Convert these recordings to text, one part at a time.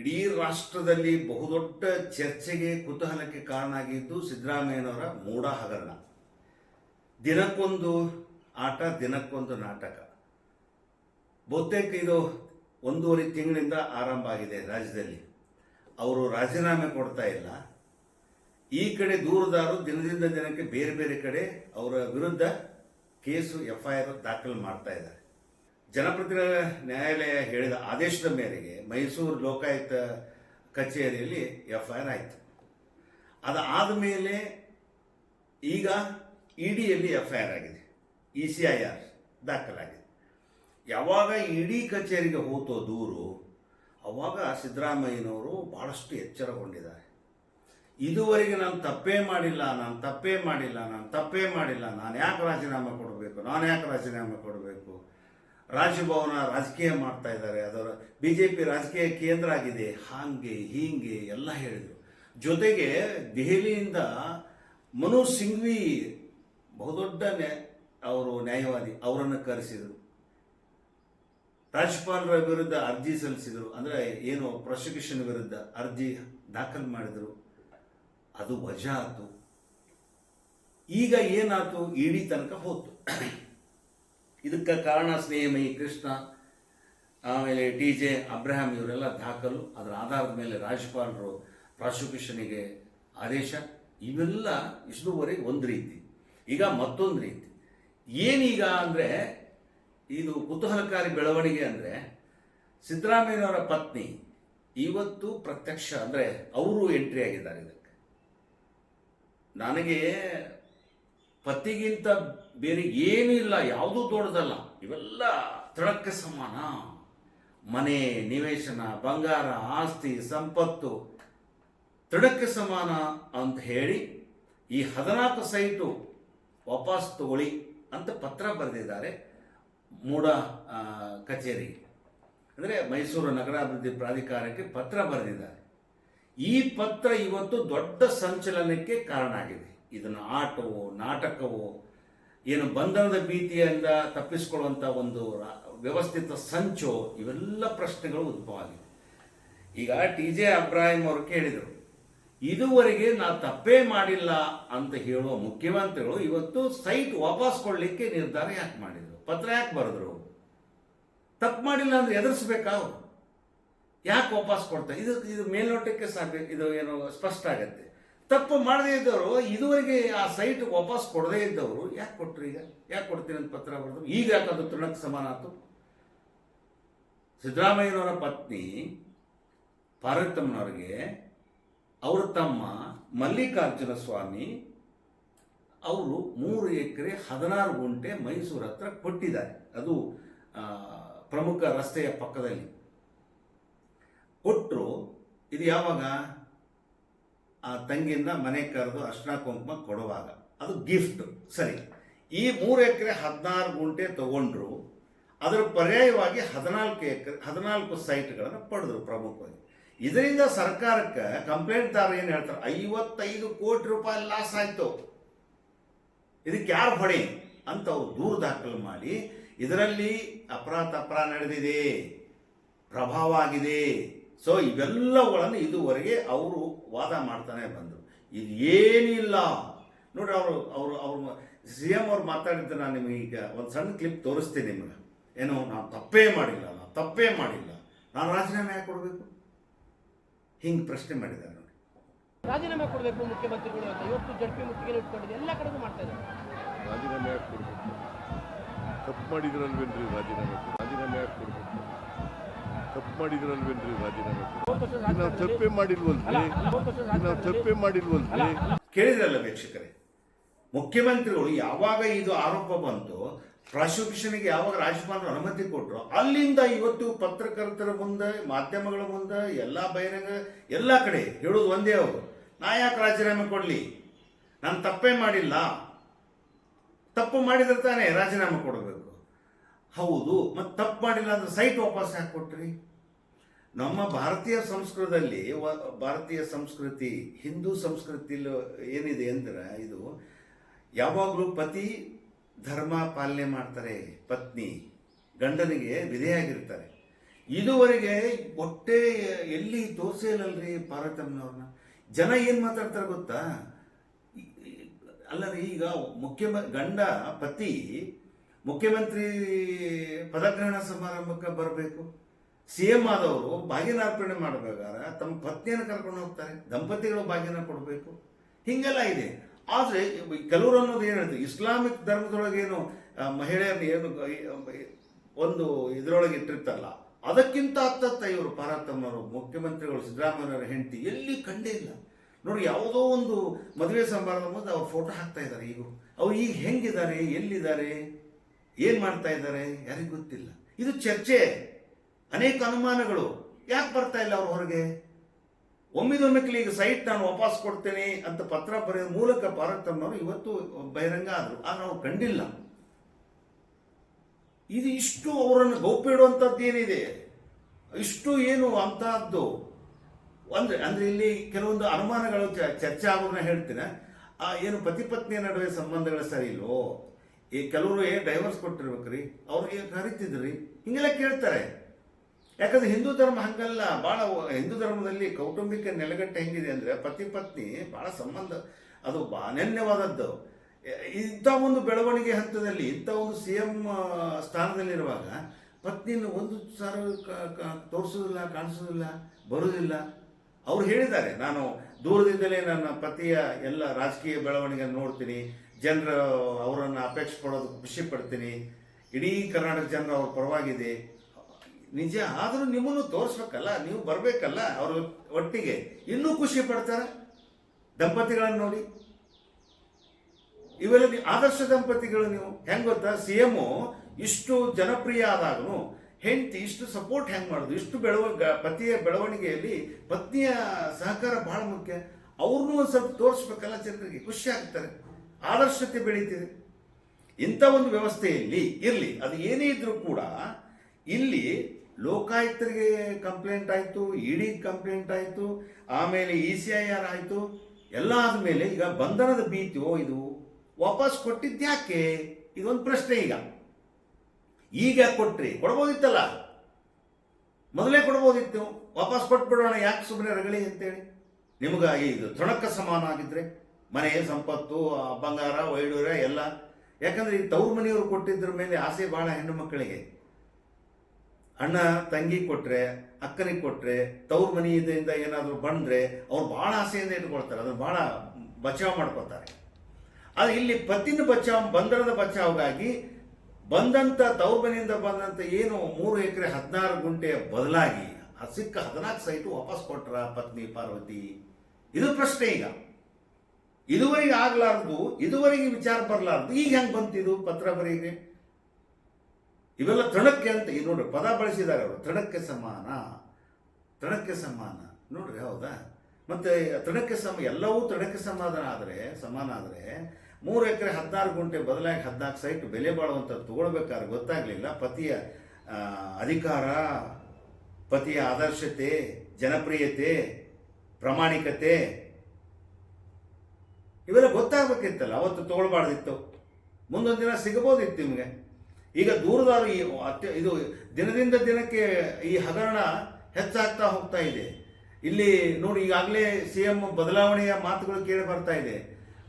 ಇಡೀ ರಾಷ್ಟ್ರದಲ್ಲಿ ಬಹುದೊಡ್ಡ ಚರ್ಚೆಗೆ ಕುತೂಹಲಕ್ಕೆ ಕಾರಣ ಆಗಿದ್ದು ಸಿದ್ದರಾಮಯ್ಯನವರ ಮೂಢ ಹಗರಣ. ದಿನಕ್ಕೊಂದು ಆಟ, ದಿನಕ್ಕೊಂದು ನಾಟಕ. ಬಹುತೇಕ ಇದು ಒಂದೂವರೆ ತಿಂಗಳಿಂದ ಆರಂಭ ಆಗಿದೆ ರಾಜ್ಯದಲ್ಲಿ. ಅವರು ರಾಜೀನಾಮೆ ಕೊಡ್ತಾ ಇಲ್ಲ. ಈ ಕಡೆ ದೂರದಾರು ದಿನದಿಂದ ದಿನಕ್ಕೆ ಬೇರೆ ಬೇರೆ ಕಡೆ ಅವರ ವಿರುದ್ಧ ಕೇಸು ಎಫ್ ಐ ಆರ್ ದಾಖಲು ಮಾಡ್ತಾ ಇದ್ದಾರೆ. ಜನಪ್ರತಿನಿಧಿ ನ್ಯಾಯಾಲಯ ಹೇಳಿದ ಆದೇಶದ ಮೇರೆಗೆ ಮೈಸೂರು ಲೋಕಾಯುಕ್ತ ಕಚೇರಿಯಲ್ಲಿ ಎಫ್ ಐ ಆರ್ ಆಯಿತು. ಅದಾದ ಮೇಲೆ ಈಗ ಇಡಿಯಲ್ಲಿ ಎಫ್ ಐ ಆರ್ ಆಗಿದೆ. ಇ ಸಿ ಐ ಆರ್ ದಾಖಲಾಗಿದೆ. ಯಾವಾಗ ಇಡೀ ಕಚೇರಿಗೆ ಹೋತೋ ದೂರು, ಅವಾಗ ಸಿದ್ದರಾಮಯ್ಯನವರು ಭಾಳಷ್ಟು ಎಚ್ಚರಗೊಂಡಿದ್ದಾರೆ. ಇದುವರೆಗೆ ನಾನು ತಪ್ಪೇ ಮಾಡಿಲ್ಲ, ನಾನು ತಪ್ಪೇ ಮಾಡಿಲ್ಲ, ನಾನು ತಪ್ಪೇ ಮಾಡಿಲ್ಲ, ನಾನು ಯಾಕೆ ರಾಜೀನಾಮೆ ಕೊಡಬೇಕು, ನಾನು ಯಾಕೆ ರಾಜೀನಾಮೆ ಕೊಡಬೇಕು? ರಾಜಭವನ ರಾಜಕೀಯ ಮಾಡ್ತಾ ಇದ್ದಾರೆ. ಅದರ ಬಿ ಜೆ ಪಿ ರಾಜಕೀಯ ಕೇಂದ್ರ ಆಗಿದೆ. ಹಾಂಗೆ, ಹೀಂಗೆ ಎಲ್ಲ ಹೇಳಿದರು. ಜೊತೆಗೆ ದೆಹಲಿಯಿಂದ ಮನೋಜ್ ಸಿಂಘ್ವಿ ಬಹುದೊಡ್ಡ ನ್ಯಾ, ಅವರು ನ್ಯಾಯವಾದಿ, ಅವರನ್ನು ಕರೆಸಿದರು. ರಾಜ್ಯಪಾಲರ ವಿರುದ್ಧ ಅರ್ಜಿ ಸಲ್ಲಿಸಿದರು. ಅಂದರೆ ಏನು ಪ್ರಾಸಿಕ್ಯೂಷನ್ ವಿರುದ್ಧ ಅರ್ಜಿ ದಾಖಲು ಮಾಡಿದರು. ಅದು ವಜಾ ಆತು ಈಗ ಏನಾಯ್ತು ಇಡೀ ತನಕ ಹೋತು. ಇದಕ್ಕೆ ಕಾರಣ ಸ್ನೇಹಮಯಿ ಕೃಷ್ಣ, ಆಮೇಲೆ ಟಿ ಜೆ ಅಬ್ರಹಾಂ ಇವರೆಲ್ಲ ದಾಖಲು. ಅದರ ಆಧಾರದ ಮೇಲೆ ರಾಜ್ಯಪಾಲರು ಪ್ರಾಸಿಕ್ಯೂಷನಿಗೆ ಆದೇಶ. ಇವೆಲ್ಲ ಇಷ್ಟುವರೆಗೆ ಒಂದು ರೀತಿ. ಈಗ ಮತ್ತೊಂದು ರೀತಿ. ಏನೀಗ ಅಂದರೆ ಇದು ಕುತೂಹಲಕಾರಿ ಬೆಳವಣಿಗೆ ಅಂದರೆ ಸಿದ್ದರಾಮಯ್ಯನವರ ಪತ್ನಿ ಇವತ್ತು ಪ್ರತ್ಯಕ್ಷ ಅಂದರೆ ಅವರು ಎಂಟ್ರಿ ಆಗಿದ್ದಾರೆ ಇದಕ್ಕೆ. ನನಗೆ ಪತಿಗಿಂತ ಬೇರೆ ಏನೂ ಇಲ್ಲ, ಯಾವುದೂ ದೊಡ್ಡದಲ್ಲ. ಇವೆಲ್ಲ ತಳಕ್ಕೆ ಸಮಾನ. ಮನೆ, ನಿವೇಶನ, ಬಂಗಾರ, ಆಸ್ತಿ, ಸಂಪತ್ತು. ತಡಕ್ಕೆ ಸಮಾನ ಅಂತ ಹೇಳಿ ಈ ಹದಿನಾಲ್ಕು ಸೈಟು ವಾಪಸ್ ತಗೊಳ್ಳಿ ಅಂತ ಪತ್ರ ಬರೆದಿದ್ದಾರೆ ಮೂಡ ಕಚೇರಿ. ಅಂದರೆ ಮೈಸೂರು ನಗರಾಭಿವೃದ್ಧಿ ಪ್ರಾಧಿಕಾರಕ್ಕೆ ಪತ್ರ ಬರೆದಿದ್ದಾರೆ. ಈ ಪತ್ರ ಇವತ್ತು ದೊಡ್ಡ ಸಂಚಲನಕ್ಕೆ ಕಾರಣ ಆಗಿದೆ. ಇದನ್ನು ಆಟವೋ, ನಾಟಕವೋ ಏನು ಬಂಧನದ ಭೀತಿಯಿಂದ ತಪ್ಪಿಸಿಕೊಳ್ಳುವಂಥ ಒಂದು ವ್ಯವಸ್ಥಿತ ಸಂಚೋ ಇವೆಲ್ಲ ಪ್ರಶ್ನೆಗಳು ಉದ್ಭವ ಆಗಿದೆ. ಈಗ ಟಿ ಜೆ ಅಬ್ರಾಹಿಂ ಅವರು ಕೇಳಿದರು, ಇದುವರೆಗೆ ನಾ ತಪ್ಪೇ ಮಾಡಿಲ್ಲ ಅಂತ ಹೇಳುವ ಮುಖ್ಯಮಂತ್ರಿಗಳು ಇವತ್ತು ಸೈಟ್ ವಾಪಸ್ ಕೊಡಲಿಕ್ಕೆ ನಿರ್ಧಾರ ಯಾಕೆ ಮಾಡಿದರು? ಪತ್ರ ಯಾಕೆ ಬರೆದ್ರು? ತಪ್ಪು ಮಾಡಿಲ್ಲ ಅಂದ್ರೆ ಎದುರಿಸ್ಬೇಕಾ ಯಾಕೆ ವಾಪಸ್ ಕೊಡ್ತಾರೆ ಇದು ಇದು ಮೇಲ್ನೋಟಕ್ಕೆ ಸಾಧ್ಯ, ಇದು ಏನು ಸ್ಪಷ್ಟ ಆಗತ್ತೆ? ತಪ್ಪು ಮಾಡದೇ ಇದ್ದವರು, ಇದುವರೆಗೆ ಆ ಸೈಟ್ ವಾಪಸ್ ಕೊಡದೇ ಇದ್ದವರು, ಯಾಕೆ ಕೊಟ್ಟರು ಈಗ? ಯಾಕೆ ಕೊಡ್ತೀನಿ ಅಂತ ಪತ್ರ ಬರೆದ್ರು ಈಗ ಯಾಕೆ ಅದು ತೃಣಕ್ಕೆ ಸಮಾನ ಆಯ್ತು? ಸಿದ್ದರಾಮಯ್ಯನವರ ಪತ್ನಿ ಪಾರ್ವತಮ್ಮನವರಿಗೆ ಅವರ ತಮ್ಮ ಮಲ್ಲಿಕಾರ್ಜುನ ಸ್ವಾಮಿ ಅವರು ಮೂರು ಎಕರೆ ಹದಿನಾರು ಗುಂಟೆ ಮೈಸೂರು ಹತ್ರ ಕೊಟ್ಟಿದ್ದಾರೆ. ಅದು ಪ್ರಮುಖ ರಸ್ತೆಯ ಪಕ್ಕದಲ್ಲಿ. ಕೊಟ್ಟರು ಇದು ಯಾವಾಗ? ಆ ತಂಗಿಯಿಂದ ಮನೆ ಕರೆದು ಅರ್ಶನ ಕುಂಕುಮ ಕೊಡುವಾಗ. ಅದು ಗಿಫ್ಟ್ ಸರಿ. ಈ ಮೂರು ಎಕರೆ ಹದಿನಾರು ಗುಂಟೆ ತಗೊಂಡ್ರು, ಅದರ ಪರ್ಯಾಯವಾಗಿ ಹದಿನಾಲ್ಕು ಎಕರೆ, ಹದಿನಾಲ್ಕು ಸೈಟ್ಗಳನ್ನು ಪಡೆದ್ರು ಪ್ರಮುಖವಾಗಿ. ಇದರಿಂದ ಸರ್ಕಾರಕ್ಕೆ ಕಂಪ್ಲೇಂಟ್ದಾರ ಏನು ಹೇಳ್ತಾರೆ? ಐವತ್ತೈದು ಕೋಟಿ ರೂಪಾಯಿ ಲಾಸ್ ಆಯಿತು. ಇದಕ್ಕೆ ಯಾರು ಹೊಣೆ? ಅಂತ ಅವ್ರು ದೂರು ದಾಖಲು ಮಾಡಿ, ಇದರಲ್ಲಿ ಅಪರಾಧ ಅಪರಾಧ ನಡೆದಿದೆ. ಪ್ರಭಾವ ಆಗಿದೆ. ಸೊ ಇವೆಲ್ಲವುಗಳನ್ನು ಇದುವರೆಗೆ ಅವರು ವಾದ ಮಾಡ್ತಾನೆ ಬಂದರು. ಇದು ಏನಿಲ್ಲ. ನೋಡ್ರಿ ಅವರು ಅವರು ಅವರು ಸಿ ಎಂ ಅವ್ರು ಮಾತಾಡಿದ್ದು ನಾನು ನಿಮಗೆ ಈಗ ಒಂದು ಸಣ್ಣ ಕ್ಲಿಪ್ ತೋರಿಸ್ತೀನಿ ನಿಮಗೆ. ಏನು ನಾನು ತಪ್ಪೇ ಮಾಡಿಲ್ಲ ನಾನು ತಪ್ಪೇ ಮಾಡಿಲ್ಲ. ನಾನು ರಾಜೀನಾಮೆ ಯಾಕೆ ಕೊಡಬೇಕು? ಹಿಂಗೆ ಪ್ರಶ್ನೆ ಮಾಡಿದ್ದಾರೆ ನೋಡಿ. ರಾಜೀನಾಮೆ ಕೊಡಬೇಕು ಮುಖ್ಯಮಂತ್ರಿಗಳು ಅಂತ. ಇವತ್ತು ಜಡ್ಪಿ ಮುತ್ತಿಗೆ ಇಟ್ಕೊಂಡಿದೆ. ಎಲ್ಲ ಕಡೆಗೂ ಮಾಡ್ತಾ ಇದ್ದಾರೆ. ರಾಜೀನಾಮೆ ಯಾಕೆ ಕೊಡಬೇಕು? ತಪ್ಪು ಮಾಡಿದ್ರಲ್ವೇನ್ರಿ ರಾಜೀನಾಮೆ? ರಾಜೀನಾಮೆ ಯಾಕೆ ಕೊಡಬೇಕು? ತಪ್ಪು ಮಾಡಿದ್ರಲ್ವೇನ್ರಿ ರಾಜೀನಾಮೆ? ನಾವು ತಪ್ಪೇ ಮಾಡಿಲ್ವಲ್ರಿ? ನಾವು ತಪ್ಪೇ ಮಾಡಿಲ್ವಲ್ರಿ? ಕೇಳಿದ್ರಲ್ಲ ವೀಕ್ಷಕರೇ ಮುಖ್ಯಮಂತ್ರಿಗಳು ಯಾವಾಗ ಇದು ಆರೋಪ ಬಂತು ಪ್ರಾಸಿಕ್ಯೂಷನ್ಗೆ ಯಾವಾಗ ರಾಜ್ಯಪಾಲರು ಅನುಮತಿ ಕೊಟ್ಟರು ಅಲ್ಲಿಂದ ಇವತ್ತು ಪತ್ರಕರ್ತರ ಮುಂದೆ ಮಾಧ್ಯಮಗಳ ಮುಂದೆ ಎಲ್ಲ ಬಹಿರಂಗ ಎಲ್ಲ ಕಡೆ ಹೇಳೋದು ಒಂದೇ ಅವರು ನಾ ಯಾಕೆ ರಾಜೀನಾಮೆ ಕೊಡಲಿ? ನಾನು ತಪ್ಪೇ ಮಾಡಿಲ್ಲ. ತಪ್ಪು ಮಾಡಿದ್ರೆ ತಾನೇ ರಾಜೀನಾಮೆ ಕೊಡಬೇಕು. ಹೌದು, ಮತ್ತು ತಪ್ಪು ಮಾಡಿಲ್ಲ ಅಂದ್ರೆ ಸೈಟ್ ವಾಪಸ್ ಯಾಕೆ ಕೊಟ್ರಿ? ನಮ್ಮ ಭಾರತೀಯ ಸಂಸ್ಕೃತದಲ್ಲಿ ಭಾರತೀಯ ಸಂಸ್ಕೃತಿ, ಹಿಂದೂ ಸಂಸ್ಕೃತಿಲಿ ಏನಿದೆ ಅಂದ್ರೆ ಇದು ಯಾವಾಗಲೂ ಪತಿ ಧರ್ಮ ಪಾಲನೆ ಮಾಡ್ತಾರೆ, ಪತ್ನಿ, ಗಂಡನಿಗೆ ವಿಧೆಯಾಗಿರ್ತಾರೆ. ಇದುವರೆಗೆ ಒಟ್ಟೆ ಎಲ್ಲಿ ಇಲ್ಲಲ್ರಿ ಪಾರ್ವತಮ್ಮನವ್ರನ್ನ ಜನ ಏನು ಮಾತಾಡ್ತಾರೆ ಗೊತ್ತಾ? ಅಲ್ಲರಿ ಈಗ ಮುಖ್ಯ ಗಂಡ, ಪತಿ ಮುಖ್ಯಮಂತ್ರಿ ಪದಗ್ರಹಣ ಸಮಾರಂಭಕ್ಕೆ ಬರಬೇಕು. ಸಿ ಎಂ ಆದವರು ಬಾಗಿನಾರ್ಪಣೆ ಮಾಡಬೇಕಾದ್ರೆ ತಮ್ಮ ಪತ್ನಿಯನ್ನು ಕರ್ಕೊಂಡು ಹೋಗ್ತಾರೆ. ದಂಪತಿಗಳು ಭಾಗ್ಯನ ಕೊಡಬೇಕು. ಹಿಂಗೆಲ್ಲ ಇದೆ. ಆದರೆ ಕೆಲವರು ಅನ್ನೋದು ಏನು ಹೇಳ್ತಾರೆ ಇಸ್ಲಾಮಿಕ್ ಧರ್ಮದೊಳಗೇನು ಮಹಿಳೆಯರು ಮಹಿಳೆಯರನ್ನ ಏನು ಒಂದು ಇದರೊಳಗೆ ಇಟ್ಟಿರ್ತಲ್ಲ. ಅದಕ್ಕಿಂತ ಹತ್ತತ್ತ ಇವರು ಪಾರ್ವತಮ್ಮನವರು ಮುಖ್ಯಮಂತ್ರಿಗಳು, ಸಿದ್ದರಾಮಯ್ಯನವರ ಹೆಂಡತಿ ಎಲ್ಲಿ ಕಂಡೇ ಇಲ್ಲ. ನೋಡಿ, ಯಾವುದೋ ಒಂದು ಮದುವೆ ಸಮಾರಂಭ ಮುಂದೆ ಅವ್ರ ಫೋಟೋ ಹಾಕ್ತಾ ಇದ್ದಾರೆ. ಈಗ ಅವ್ರು ಈಗ ಹೆಂಗಿದ್ದಾರೆ, ಎಲ್ಲಿದ್ದಾರೆ? ಏನ್ ಮಾಡ್ತಾ ಇದ್ದಾರೆ? ಯಾರಿಗೂ ಗೊತ್ತಿಲ್ಲ. ಇದು ಚರ್ಚೆ. ಅನೇಕ ಅನುಮಾನಗಳು. ಯಾಕೆ ಬರ್ತಾ ಇಲ್ಲ ಅವ್ರ ಹೊರಗೆ? ಒಮ್ಮಿದೊಮ್ಮೆಕ್ಲಿ ಈಗ ಸೈಟ್ ನಾನು ವಾಪಸ್ ಕೊಡ್ತೇನೆ ಅಂತ ಪತ್ರ ಬರೆಯೋ ಮೂಲಕ ಪಾರ್ವತಮ್ಮನವರು ಇವತ್ತು ಬಹಿರಂಗ ಆದ್ರು. ಆ ನಾವು ಕಂಡಿಲ್ಲ. ಇದು ಇಷ್ಟು ಅವರನ್ನು ಗೌಪ್ಯ ಏನಿದೆ? ಇಷ್ಟು ಏನು ಅಂತಹದ್ದು? ಅಂದ್ರೆ, ಅಂದರೆ ಇಲ್ಲಿ ಕೆಲವೊಂದು ಅನುಮಾನಗಳು ಚರ್ಚೆ ಆಗೋದನ್ನ ಹೇಳ್ತೇನೆ. ಆ, ಏನು ಪತಿ ಪತ್ನಿಯ ನಡುವೆ ಸಂಬಂಧಗಳು ಸರಿ ಇಲ್ವೋ? ಈ ಕೆಲವರು ಡೈವರ್ಸ್ ಕೊಟ್ಟಿರ್ಬೇಕ್ರಿ, ಅವ್ರಿಗೆ ಕರಿತಿದ್ರಿ, ಹಿಂಗೆಲ್ಲ ಕೇಳ್ತಾರೆ. ಯಾಕಂದ್ರೆ ಹಿಂದೂ ಧರ್ಮ ಹಂಗಲ್ಲ ಬಹಳ ಹಿಂದೂ ಧರ್ಮದಲ್ಲಿ ಕೌಟುಂಬಿಕ ನೆಲೆಗಟ್ಟು ಹೆಂಗಿದೆ ಅಂದ್ರೆ ಪತಿ ಪತ್ನಿ ಬಹಳ ಸಂಬಂಧ, ಅದು ಅನನ್ಯವಾದದ್ದು. ಇಂಥ ಒಂದು ಬೆಳವಣಿಗೆ ಹಂತದಲ್ಲಿ, ಇಂಥ ಒಂದು ಸಿ ಎಂ ಸ್ಥಾನದಲ್ಲಿರುವಾಗ ಪತ್ನಿಯನ್ನು ಒಂದು ಸಾರ ತೋರಿಸೋದಿಲ್ಲ, ಕಾಣಿಸೋದಿಲ್ಲ ಬರುವುದಿಲ್ಲ ಅವ್ರು ಹೇಳಿದ್ದಾರೆ, ನಾನು ದೂರದಿಂದಲೇ ನನ್ನ ಪತಿಯ ಎಲ್ಲ ರಾಜಕೀಯ ಬೆಳವಣಿಗೆ ನೋಡ್ತೀನಿ ಜನರ ಅವರನ್ನು ಅಪೇಕ್ಷೆ ಪಡೋದು ಖುಷಿ ಪಡ್ತೀನಿ. ಇಡೀ ಕರ್ನಾಟಕ ಜನರ ಅವ್ರ ಪರವಾಗಿದೆ. ನಿಜ ಆದರೂ ನಿಮ್ಮನ್ನು ತೋರಿಸ್ಬೇಕಲ್ಲ, ನೀವು ಬರಬೇಕಲ್ಲ ಅವರು ಒಟ್ಟಿಗೆ. ಇನ್ನೂ ಖುಷಿ ಪಡ್ತಾರೆ? ದಂಪತಿಗಳನ್ನು ನೋಡಿ. ಇವೆಲ್ಲ ಆದರ್ಶ ದಂಪತಿಗಳು ನೀವು. ಹೆಂಗೆ ಗೊತ್ತಾ? ಸಿ ಎಂ ಇಷ್ಟು ಜನಪ್ರಿಯ ಆದಾಗೂ ಹೆಂಡತಿ ಇಷ್ಟು ಸಪೋರ್ಟ್ ಹೆಂಗೆ ಮಾಡೋದು? ಇಷ್ಟು ಬೆಳವ ಪತಿಯ ಬೆಳವಣಿಗೆಯಲ್ಲಿ ಪತ್ನಿಯ ಸಹಕಾರ ಬಹಳ ಮುಖ್ಯ. ಅವ್ರನ್ನೂ ಒಂದು ಸ್ವಲ್ಪ ತೋರಿಸ್ಬೇಕಲ್ಲ ಜನರಿಗೆ. ಖುಷಿ ಆಗ್ತಾರೆ. ಆದರ್ಶತೆ ಬೆಳೀತಿದೆ ಇಂಥ ಒಂದು ವ್ಯವಸ್ಥೆಯಲ್ಲಿ ಇರಲಿ. ಅದು ಏನೇ ಇದ್ರೂ ಕೂಡ ಇಲ್ಲಿ ಲೋಕಾಯುಕ್ತರಿಗೆ ಕಂಪ್ಲೇಂಟ್ ಆಯಿತು, ಇಡಿ ಕಂಪ್ಲೇಂಟ್ ಆಯಿತು, ಆಮೇಲೆ ಇ ಸಿ ಐ ಆರ್ ಆಯಿತು, ಎಲ್ಲ ಆದಮೇಲೆ ಈಗ ಬಂಧನದ ಭೀತಿ, ಓ, ಇದು ವಾಪಸ್ ಕೊಟ್ಟಿದ್ದ್ಯಾಕೆ? ಇದೊಂದು ಪ್ರಶ್ನೆ ಈಗ. ಈಗ ಕೊಟ್ರಿ? ಕೊಡ್ಬೋದಿತ್ತಲ್ಲ? ಮೊದಲೇ ಕೊಡ್ಬೋದಿತ್ತು. ವಾಪಸ್ ಕೊಟ್ಬಿಡೋಣ, ಯಾಕೆ ಸುಮ್ಮನೆ ರಗಳಿ ಅಂತೇಳಿ. ನಿಮ್ಗೆ ಇದು ತೃಣಕ್ಕೆ ಸಮಾನ ಆಗಿದ್ರೆ. ಮನೆ, ಸಂಪತ್ತು ಬಂಗಾರ ವೈಡೂರ ಎಲ್ಲ. ಯಾಕಂದ್ರೆ ಈ ತವ್ರ ಮನೆಯವರು ಕೊಟ್ಟಿದ್ರ ಮೇಲೆ ಆಸೆ ಭಾಳ ಹೆಣ್ಣು ಮಕ್ಕಳಿಗೆ. ಅಣ್ಣ, ತಂಗಿ ಕೊಟ್ಟರೆ ಅಕ್ಕನಿಗೆ ಕೊಟ್ಟರೆ ತವ್ರ ಮನೆಯಿಂದ ಏನಾದರೂ ಬಂದರೆ ಅವ್ರು ಭಾಳ ಆಸೆಯಿಂದ ಇಟ್ಕೊಳ್ತಾರೆ. ಅದನ್ನ ಭಾಳ ಬಚಾವ್ ಮಾಡ್ಕೊತಾರೆ ಆದ್ರೆ ಇಲ್ಲಿ ಪತಿನ ಬಚಾವ್ ಬಂದರದ ಬಚಾವ್ಗಾಗಿ ಬಂದಂಥ ತವ್ರ ಮನೆಯಿಂದ ಬಂದಂಥ ಏನು ಮೂರು ಎಕರೆ ಹದಿನಾರು ಗುಂಟೆ ಬದಲಾಗಿ ಸಿಕ್ಕ ಹದಿನಾಲ್ಕು ಸೈಟು ವಾಪಸ್ ಕೊಟ್ರ ಪತ್ನಿ, ಪಾರ್ವತಿ? ಇದು ಪ್ರಶ್ನೆ ಈಗ. ಇದುವರೆಗೆ ಆಗ್ಲಾರ್ದು, ಇದುವರೆಗೆ ವಿಚಾರ ಬರಲಾರ್ದು, ಈಗ ಹೆಂಗೆ ಬಂತಿದು ಪತ್ರ ಬರೀಗೆ ಇವೆಲ್ಲ ತೃಣಕ್ಕೆ ಅಂತ ಈಗ ನೋಡ್ರಿ, ಪದ ಬಳಸಿದ್ದಾರೆ ಅವರು. ತೃಣಕ್ಕೆ ಸಮಾನ ತೃಣಕ್ಕೆ ಸಮಾನ. ನೋಡ್ರಿ, ಹೌದಾ? ಮತ್ತೆ ತೃಣಕ್ಕೆ ಸಮ, ಎಲ್ಲವೂ ತೃಣಕ್ಕೆ ಸಮಾಧಾನ ಆದರೆ, ಸಮಾನ ಆದರೆ, ಮೂರು ಎಕರೆ ಹದಿನಾರು ಗುಂಟೆ ಬದಲಾಗಿ ಹದಿನಾಲ್ಕು ಸೈಟ್ ಬೆಲೆ ಬಾಳುವಂಥದ್ದು ತಗೊಳ್ಬೇಕಾದ್ರೆ ಗೊತ್ತಾಗ್ಲಿಲ್ಲ. ಪತಿಯ ಅಧಿಕಾರ, ಪತಿಯ ಆದರ್ಶತೆ, ಜನಪ್ರಿಯತೆ, ಪ್ರಾಮಾಣಿಕತೆ ಇವೆಲ್ಲ ಗೊತ್ತಾಗಬೇಕಿತ್ತಲ್ಲ, ಅವತ್ತು ತಗೊಳ್ಬಾರ್ದಿತ್ತು. ಮುಂದೊಂದು ದಿನ ಸಿಗಬಹುದಿತ್ತು ನಿಮಗೆ. ಈಗ ದೂರದವರು ಈ ಅತ್ಯ, ಇದು ದಿನದಿಂದ ದಿನಕ್ಕೆ ಈ ಹಗರಣ ಹೆಚ್ಚಾಗ್ತಾ ಹೋಗ್ತಾ ಇದೆ. ಇಲ್ಲಿ ನೋಡಿ, ಈಗಾಗಲೇ ಸಿ ಎಂ ಬದಲಾವಣೆಯ ಮಾತುಗಳು ಕೇಳಿ ಬರ್ತಾ ಇದೆ.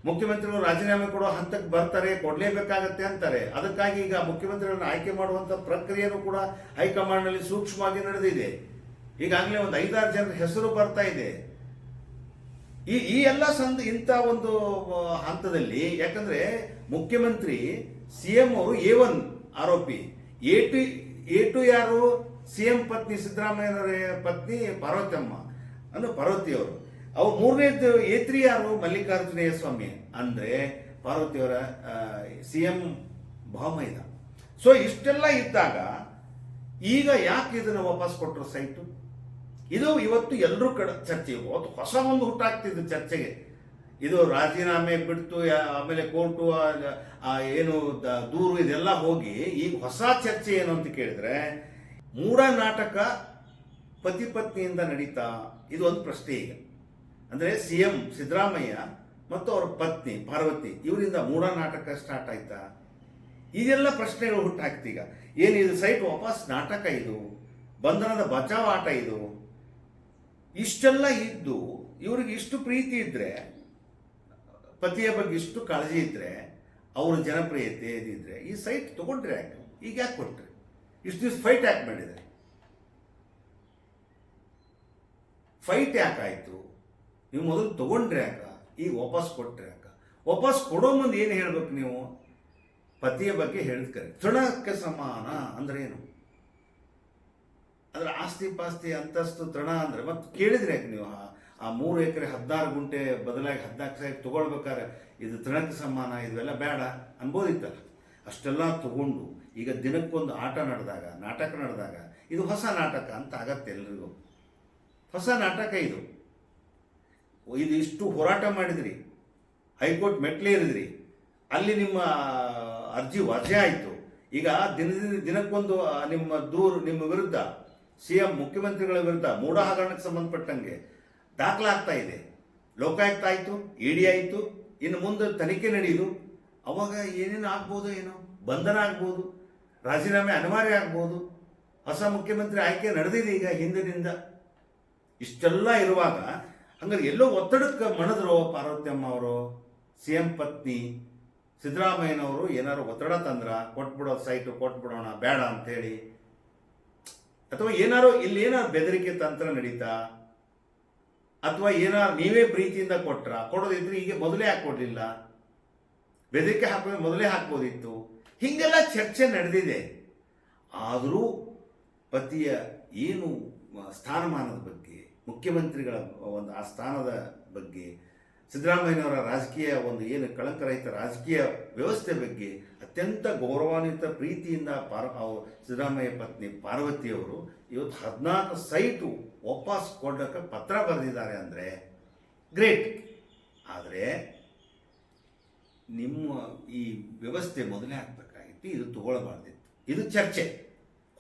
ಮುಖ್ಯಮಂತ್ರಿಗಳು ರಾಜೀನಾಮೆ ಕೊಡೋ ಹಂತಕ್ಕೆ ಬರ್ತಾರೆ, ಕೊಡಲೇಬೇಕಾಗತ್ತೆ ಅಂತಾರೆ. ಅದಕ್ಕಾಗಿ ಈಗ ಮುಖ್ಯಮಂತ್ರಿಗಳನ್ನು ಆಯ್ಕೆ ಮಾಡುವಂಥ ಪ್ರಕ್ರಿಯೆನೂ ಕೂಡ ಹೈಕಮಾಂಡ್ನಲ್ಲಿ ಸೂಕ್ಷ್ಮವಾಗಿ ನಡೆದಿದೆ. ಈಗಾಗಲೇ ಒಂದು ಐದಾರು ಜನರ ಹೆಸರು ಬರ್ತಾ ಇದೆ. ಈ ಈ ಎಲ್ಲ ಸಂದ, ಇಂಥ ಒಂದು ಹಂತದಲ್ಲಿ ಯಾಕಂದ್ರೆ ಮುಖ್ಯಮಂತ್ರಿ, ಸಿ ಎಂ ಅವರು ಎ ಒನ್ ಆರೋಪಿ. ಎ ಟು ಎ ಟು ಯಾರು? ಸಿ ಎಂ ಪತ್ನಿ ಸಿದ್ದರಾಮಯ್ಯನವರ ಪತ್ನಿ ಪಾರ್ವತಮ್ಮ ಅಂದ್ರೆ ಪಾರ್ವತಿಯವರು. ಅವ್ರು ಮೂರನೇದು ಎ ತ್ರೀ ಯಾರು? ಮಲ್ಲಿಕಾರ್ಜುನೇಯ ಸ್ವಾಮಿ. ಅಂದ್ರೆ ಪಾರ್ವತಿಯವರ ಸಿ ಎಂ ಭಾಮೈದ ಸೊ ಇಷ್ಟೆಲ್ಲ ಇದ್ದಾಗ ಈಗ ಯಾಕೆ ಇದನ್ನು ವಾಪಸ್ ಕೊಟ್ಟರು ಸೈಟು? ಇದು ಇವತ್ತು ಎಲ್ಲರೂ ಕಡೆ ಚರ್ಚೆ. ಇವತ್ತು ಹೊಸ ಒಂದು ಹುಟ್ಟಾಗ್ತಿದ್ದು ಚರ್ಚೆಗೆ. ಇದು ರಾಜೀನಾಮೆ ಬಿಡ್ತು ಆಮೇಲೆ ಕೋರ್ಟು ಏನು ದೂರು ಇದೆಲ್ಲ ಹೋಗಿ ಈಗ ಹೊಸ ಚರ್ಚೆ ಏನು ಅಂತ ಕೇಳಿದ್ರೆ ಮೂಢ ನಾಟಕ ಪತಿ ಪತ್ನಿಯಿಂದ ನಡೀತಾ ಇದು ಒಂದು ಪ್ರಶ್ನೆ ಈಗ. ಅಂದ್ರೆ ಸಿ ಎಂ ಸಿದ್ದರಾಮಯ್ಯ ಮತ್ತು ಅವರ ಪತ್ನಿ ಪಾರ್ವತಿ ಇವರಿಂದ ಮೂಢ ನಾಟಕ ಸ್ಟಾರ್ಟ್ ಆಯ್ತಾ? ಇದೆಲ್ಲ ಪ್ರಶ್ನೆಗಳು ಹುಟ್ಟಾಕ್ತೀಗ ಏನಿದು ಸೈಟ್ ವಾಪಸ್ ನಾಟಕ ಇದು? ಬಂಧನದ ಬಚಾವ್ ಆಟ ಇದು? ಇಷ್ಟೆಲ್ಲ ಇದ್ದು ಇವ್ರಿಗೆ ಇಷ್ಟು ಪ್ರೀತಿ ಇದ್ದರೆ ಪತಿಯ ಬಗ್ಗೆ ಇಷ್ಟು ಕಾಳಜಿ ಇದ್ದರೆ ಅವ್ರ ಜನಪ್ರಿಯತೆ ಇದಿದ್ರೆ ಈ ಸೈಟ್ ತಗೊಂಡ್ರೆ ಯಾಕೆ ಈಗ ಯಾಕೆ ಕೊಟ್ರಿ? ಇಷ್ಟು ದಿವಸ ಫೈಟ್ ಯಾಕೆ ಮಾಡಿದರೆ? ಫೈಟ್ ಯಾಕಾಯಿತು ನೀವು ಮೊದಲು ತಗೊಂಡ್ರೆ ಯಾಕ? ಈಗ ವಾಪಸ್ ಕೊಟ್ರೆ ಯಾಕ? ವಾಪಸ್ ಕೊಡೋ ಮುಂದೆ ಏನು ಹೇಳ್ಬೇಕು ನೀವು? ಪತಿಯ ಬಗ್ಗೆ ಹೇಳ್ತಾರೆ ತೃಣಕ್ಕೆ ಸಮಾನ ಅಂದ್ರೆ ಏನು? ಆಸ್ತಿ ಪಾಸ್ತಿ ಅಂತಸ್ತು ತೃಣ ಅಂದ್ರೆ, ಮತ್ತೆ ಕೇಳಿದ್ರೆ ಯಾಕೆ ನೀವು ಆ- ಮೂರು ಎಕರೆ ಹದಿನಾರು ಗುಂಟೆ ಬದಲಾಗಿ ಹದಿನಾಲ್ಕು ಸಾವಿರ ತಗೊಳ್ಬೇಕಾದ್ರೆ ಇದು ತೃಣಕ್ಕೆ ಸಮಾನ ಇದೆಲ್ಲ ಬೇಡ ಅನ್ಬೋದಿತ್ತಲ್ಲ. ಅಷ್ಟೆಲ್ಲ ತಗೊಂಡು ಈಗ ದಿನಕ್ಕೊಂದು ಆಟ ನಡೆದಾಗ, ನಾಟಕ ನಡೆದಾಗ, ಇದು ಹೊಸ ನಾಟಕ ಅಂತ ಆಗತ್ತೆ ಎಲ್ರಿಗೂ. ಹೊಸ ನಾಟಕ ಇದು. ಇದು ಇಷ್ಟು ಹೋರಾಟ ಮಾಡಿದ್ರಿ, ಹೈಕೋರ್ಟ್ ಮೆಟ್ಲೇರಿದ್ರಿ ಅಲ್ಲಿ ನಿಮ್ಮ ಅರ್ಜಿ ವಜೆ ಆಯಿತು. ಈಗ ದಿನದಿಂದ ದಿನಕ್ಕೊಂದು ನಿಮ್ಮ ದೂರು, ನಿಮ್ಮ ವಿರುದ್ಧ ಸಿ ಎಂ ಮುಖ್ಯಮಂತ್ರಿಗಳ ವಿರುದ್ಧ ಮೂಢ ಹಗರಣಕ್ಕೆ ಸಂಬಂಧಪಟ್ಟಂಗೆ ದಾಖಲಾಗ್ತಾ ಇದೆ. ಲೋಕಾಯುಕ್ತ ಆಯಿತು ಇಡಿ ಆಯಿತು, ಇನ್ನು ಮುಂದೆ ತನಿಖೆ ನಡೆಯಿತು ಅವಾಗ ಏನೇನು ಆಗ್ಬೋದು ಏನೋ, ಬಂಧನ ಆಗ್ಬೋದು, ರಾಜೀನಾಮೆ ಅನಿವಾರ್ಯ ಆಗ್ಬೋದು, ಹೊಸ ಮುಖ್ಯಮಂತ್ರಿ ಆಯ್ಕೆ ನಡೆದಿದೆ ಈಗ ಹಿಂದಿನಿಂದ. ಇಷ್ಟೆಲ್ಲ ಇರುವಾಗ ಹಂಗಾರೆ ಎಲ್ಲೋ ಒತ್ತಡಕ್ಕೆ ಮಣದ್ರು ಪಾರ್ವತಿಯಮ್ಮ ಅವರು ಸಿ ಎಂ ಪತ್ನಿ ಸಿದ್ದರಾಮಯ್ಯನವರು ಏನಾದ್ರು ಒತ್ತಡ ತಂದ್ರ, ಕೊಟ್ಬಿಡೋ ಸೈಟು ಕೊಟ್ಬಿಡೋಣ, ಬೇಡ ಅಂತೇಳಿ ಅಥವಾ ಏನಾರೋ ಇಲ್ಲಿ ಬೆದರಿಕೆ ತಂತ್ರ ನಡೀತಾ? ಅಥವಾ ಏನಾರು ನೀವೇ ಪ್ರೀತಿಯಿಂದ ಕೊಟ್ರ? ಕೊಡೋದಿದ್ರೆ ಹೀಗೆ ಮೊದಲೇ ಹಾಕ್ಕೊಡ್ಲಿಲ್ಲ. ಬೆದರಿಕೆ ಹಾಕೋದ್ರೆ ಮೊದಲೇ ಹಾಕ್ಬೋದಿತ್ತು. ಹೀಗೆಲ್ಲ ಚರ್ಚೆ ನಡೆದಿದೆ. ಆದರೂ ಪತಿಯ ಏನು ಸ್ಥಾನಮಾನದ ಬಗ್ಗೆ, ಮುಖ್ಯಮಂತ್ರಿಗಳ ಒಂದು ಆ ಸ್ಥಾನದ ಬಗ್ಗೆ ಸಿದ್ದರಾಮಯ್ಯನವರ ರಾಜಕೀಯ ಒಂದು ಏನು ಕಳಂಕರಹಿತ ರಾಜಕೀಯ ವ್ಯವಸ್ಥೆ ಬಗ್ಗೆ ಅತ್ಯಂತ ಗೌರವಾನ್ವಿತ ಪ್ರೀತಿಯಿಂದ ಪಾರ್ ಸಿದ್ದರಾಮಯ್ಯ ಪತ್ನಿ ಪಾರ್ವತಿಯವರು ಇವತ್ತು ಹದಿನಾಲ್ಕು ಸೈಟು ವಾಪಸ್ ಕೊಡೋಕ್ಕೆ ಪತ್ರ ಬರೆದಿದ್ದಾರೆ ಅಂದರೆ ಗ್ರೇಟ್. ಆದರೆ ನಿಮ್ಮ ಈ ವ್ಯವಸ್ಥೆ ಮೊದಲೇ ಆಗಬೇಕಾಗಿತ್ತು, ಇದು ತಗೊಳ್ಬಾರ್ದಿತ್ತು. ಇದು ಚರ್ಚೆ.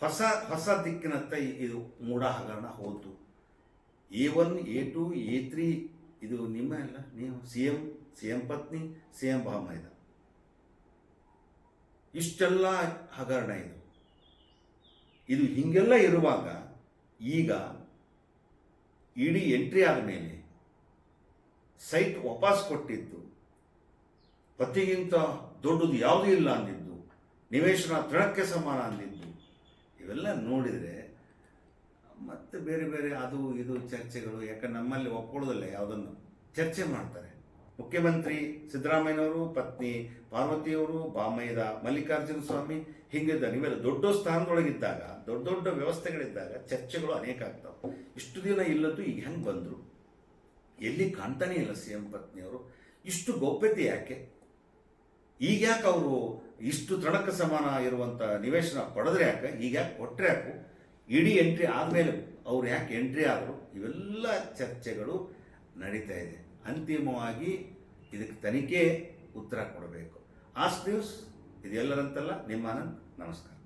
ಹೊಸ ಹೊಸ ದಿಕ್ಕಿನತ್ತ ಇದು ಮೂಢ ಹಗರಣ ಹೋತು A one, A two, A three ಇದು ನಿಮ್ಮ ಅಲ್ಲ, ನೀವು ಸಿ ಎಂ ಸಿ ಎಂ ಪತ್ನಿ ಸಿ ಎಂ ಇದು. ಇಷ್ಟೆಲ್ಲ ಹಗರಣ ಇದು. ಇದು ಹಿಂಗೆಲ್ಲ ಇರುವಾಗ ಈಗ ಇಡೀ ಎಂಟ್ರಿ ಆದಮೇಲೆ ಸೈಟ್ ವಾಪಸ್ ಕೊಟ್ಟಿದ್ದು, ಪತಿಗಿಂತ ದೊಡ್ಡದು ಯಾವುದೂ ಇಲ್ಲ ಅಂದಿದ್ದು, ನಿವೇಶನ ತೃಣಕ್ಕೆ ಸಮಾನ ಅಂದಿದ್ದು, ಇವೆಲ್ಲ ನೋಡಿದರೆ ಮತ್ತೆ ಬೇರೆ ಬೇರೆ ಅದು ಇದು ಚರ್ಚೆಗಳು ಯಾಕಂದ್ರೆ ನಮ್ಮಲ್ಲಿ ಒಪ್ಕೊಳ್ಳೋದಿಲ್ಲ ಯಾವುದನ್ನು. ಚರ್ಚೆ ಮಾಡ್ತಾರೆ. ಮುಖ್ಯಮಂತ್ರಿ ಸಿದ್ದರಾಮಯ್ಯನವರು, ಪತ್ನಿ ಪಾರ್ವತಿಯವರು, ಬಾಮಯ್ಯದ ಮಲ್ಲಿಕಾರ್ಜುನ ಸ್ವಾಮಿ, ಹಿಂಗಿದ್ದ ಇವೆಲ್ಲ ದೊಡ್ಡ ಸ್ಥಾನದೊಳಗಿದ್ದಾಗ, ದೊಡ್ಡ ದೊಡ್ಡ ವ್ಯವಸ್ಥೆಗಳಿದ್ದಾಗ ಚರ್ಚೆಗಳು ಅನೇಕ ಆಗ್ತಾವೆ. ಇಷ್ಟು ದಿನ ಇಲ್ಲದ್ದು ಈಗ ಹೆಂಗೆ ಬಂದರು? ಎಲ್ಲಿ ಕಾಣ್ತಾನೇ ಇಲ್ಲ ಸಿ ಎಂ ಪತ್ನಿಯವರು. ಇಷ್ಟು ಗೌಪ್ಯತೆ ಯಾಕೆ? ಈಗ ಯಾಕೆ ಅವರು ಇಷ್ಟು ತೃಣಕ್ಕೆ ಸಮಾನ ಇರುವಂಥ ನಿವೇಶನ ಪಡೆದ್ರೆ ಯಾಕೆ? ಈಗ ಯಾಕೆ ಕೊಟ್ಟರೆ ಯಾಕು? ಇಡೀ ಎಂಟ್ರಿ ಆದಮೇಲೆ ಅವ್ರು ಯಾಕೆ ಎಂಟ್ರಿ ಆದರು, ಇವೆಲ್ಲ ಚರ್ಚೆಗಳು ನಡೀತಾ ಇದೆ. ಅಂತಿಮವಾಗಿ ಇದಕ್ಕೆ ತನಿಖೆ ಉತ್ತರ ಕೊಡಬೇಕು. ಆಸ್ಟ್ ನ್ಯೂಸ್ ಇದೆಲ್ಲರಂತಲ್ಲ ನಿಮ್ಮ ನಮಸ್ಕಾರ.